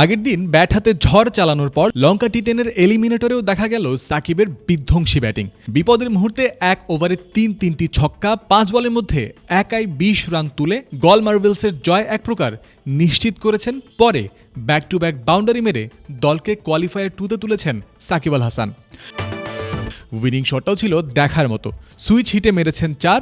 আগের দিন ব্যাট হাতে ঝড় চালানোর পর লঙ্কা টি টেনের এলিমিনেটরেও দেখা গেল সাকিবের বিধ্বংসী ব্যাটিং। বিপদের মুহূর্তে এক ওভারে তিন তিনটি ছক্কা, পাঁচ বলের মধ্যে একাই বিশ রান তুলে গল মার্বেলসের জয় এক প্রকার নিশ্চিত করেছেন পরে ব্যাক টু ব্যাক বাউন্ডারি মেরে দলকে কোয়ালিফায়ার টুতে তুলেছেন সাকিব আল হাসান। উইনিং শটটাও ছিল দেখার মতো। সুইচ হিটে মেরেছেন চার,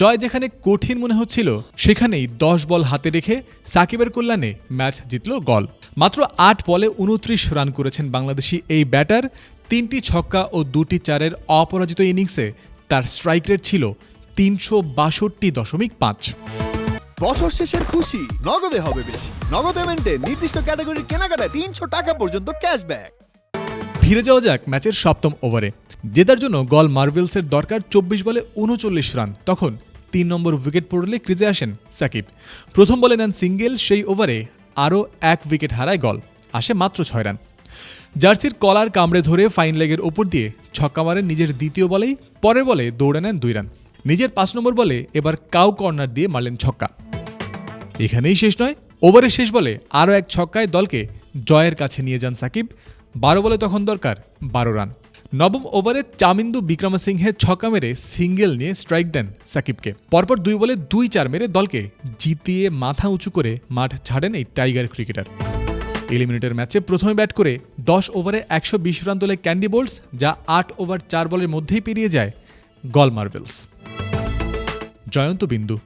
জয় যেখানে কঠিন মনে হচ্ছিল, সেখানেই দশ বল হাতে রেখে সাকিবের কল্যাণে ম্যাচ জিতল গল। মাত্র আট বলে উনত্রিশ রান করেছেন বাংলাদেশি এই ব্যাটার। তিনটি ছক্কা ও দুটি চারের অপরাজিত ইনিংসে তার স্ট্রাইক রেট ছিল তিনশো বাষট্টি দশমিক পাঁচ। বছর শেষের খুশি, নগদে হবে বেশি। নগদ পেমেন্টে নির্দিষ্ট ক্যাটাগরির কেনাকাটায় তিনশো টাকা পর্যন্ত ক্যাশব্যাক ফিরে যাওয়া যাক ম্যাচের সপ্তম ওভারে। জেতার জন্য গল মার্ভেলসের দরকার চব্বিশ বলে উনচল্লিশ রান। তখন তিন নম্বর উইকেট পড়লে ক্রিজে আসেন সাকিব। প্রথম বলে নেন সিঙ্গেল, সেই ওভারে আরও এক উইকেট হারায় গল। আসে মাত্র ছয় রান। জার্সির কলার কামড়ে ধরে ফাইন লেগের ওপর দিয়ে ছক্কা মারেন নিজের দ্বিতীয় বলেই, পরের বলে দৌড়ে নেন দুই রান। নিজের পাঁচ নম্বর বলে এবার কাউ কর্নার দিয়ে মারলেন ছক্কা। এখানেই শেষ নয়, ওভারের শেষ বলে আরও এক ছক্কায় দলকে জয়ের কাছে নিয়ে যান সাকিব। বারো বলে তখন দরকার, বারো রান। নবম ওভারে চামিন্দু বিক্রমসিংহে ছক্কা মেরে সিঙ্গেল নিয়ে স্ট্রাইক দেন সাকিবকে। পরপর দুই বলে দুই চার মেরে দলকে জিতিয়ে মাথা উঁচু করে মাঠ ছাড়েন এই টাইগার ক্রিকেটার। এলিমিনেটর ম্যাচে প্রথমে ব্যাট করে দশ ওভারে একশো বিশ রান তোলে ক্যান্ডি বোল্টস, যা আট ওভার চার বলের মধ্যেই পেরিয়ে যায় গল মার্বেলস। জয়ন্ত বিন্দু